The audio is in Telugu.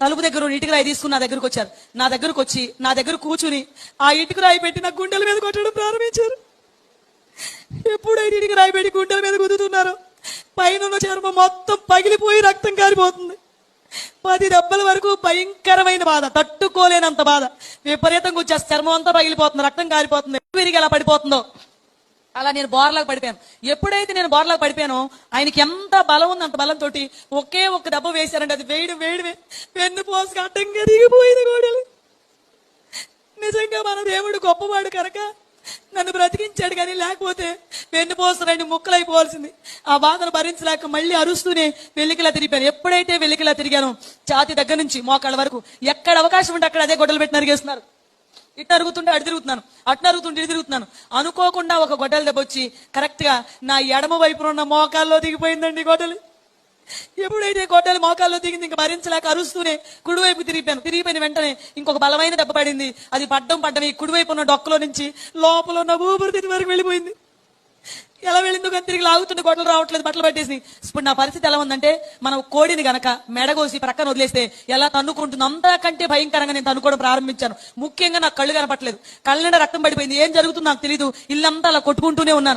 తలుపు దగ్గర ఉన్న ఇటుకరాయి తీసుకుని నా దగ్గరకు వచ్చారు. నా దగ్గరకు వచ్చి నా దగ్గర కూర్చుని ఆ ఇటుకరాయి పెట్టి నా గుండెల మీద కొట్టడం ప్రారంభించారు. ఎప్పుడైతే ఇటుక రాయి పెట్టి గుండెల మీద కుదుతున్నారు పైన చర్మం మొత్తం పగిలిపోయి రక్తం కారిపోతుంది. పది దెబ్బల వరకు భయంకరమైన బాధ తట్టుకోలేనంత బాధ. విపరీతంగా వచ్చే చర్మం అంతా పగిలిపోతుంది రక్తం కారిపోతుంది. విరిగి ఎలా పడిపోతుందో అలా నేను బోర్లాగా పడిపోయాను. ఎప్పుడైతే నేను బోర్లాగా పడిపోయానో ఆయనకి ఎంత బలం ఉంది అంత బలంతో ఒకే ఒక్క దెబ్బ వేశారంటే అది వేడి వేడి వెన్ను పోసుకు అడ్డంగా దిగిపోయింది గోడలు. నిజంగా మన దేవుడు గొప్పవాడు కనుక. నన్ను బ్రతికించాడు కానీ లేకపోతే వెన్నుపోస రెండు ముక్కలైపోవాల్సింది. ఆ బాధను భరించలేక మళ్ళీ అరుస్తూనే వెల్లికిలా తిరిగిపోయాను. ఎప్పుడైతే వెల్లికిలా తిరిగాను ఛాతి దగ్గర నుంచి మోకాళ్ళ వరకు ఎక్కడ అవకాశం ఉంటే అక్కడ అదే గొడ్డలు పెట్టి నరిగేస్తున్నారు. ఇటు అరుగుతుంటే అడి తిరుగుతున్నాను. అటు అరుగుతుంటే ఇటు తిరుగుతున్నాను. అనుకోకుండా ఒక గొడ్డల దెబ్బ వచ్చి కరెక్ట్గా నా ఎడమ వైపున ఉన్న మోకాల్లో దిగిపోయిందండి గొడ్డలు. ఎప్పుడైతే గొడ్డలు మోకాల్లో దిగింది ఇంకా భరించలేక అరుస్తూనే కుడివైపు తిరిగిపోయాను. తిరిగిపోయిన వెంటనే ఇంకొక బలమైన దెబ్బ పడింది. అది పడ్డం పడ్డం ఈ కుడివైపు ఉన్న డొక్కలో నుంచి లోపల ఉన్న ఊపిరితిత్తి వరకు వెళ్ళిపోయింది. ఎలా వెళ్ళిందో కానీ తిరిగి లాగుతుంటే గొడవలు రావట్లేదు బట్టలు పట్టేసి ఇప్పుడు నా పరిస్థితి ఎలా ఉందంటే మనం కోడిని గనక మెడగోసి ప్రక్కన వదిలేస్తే ఎలా తన్నుకుంటుంది అంతకంటే భయంకరంగా నేను తన్నుకోవడం ప్రారంభించాను. ముఖ్యంగా నాకు కళ్ళు కనపట్లేదు. కళ్ళ నిండా రక్తం పడిపోయింది. ఏం జరుగుతుందో నాకు తెలియదు ఇల్లంతా అలా కొట్టుకుంటూనే ఉన్నాను.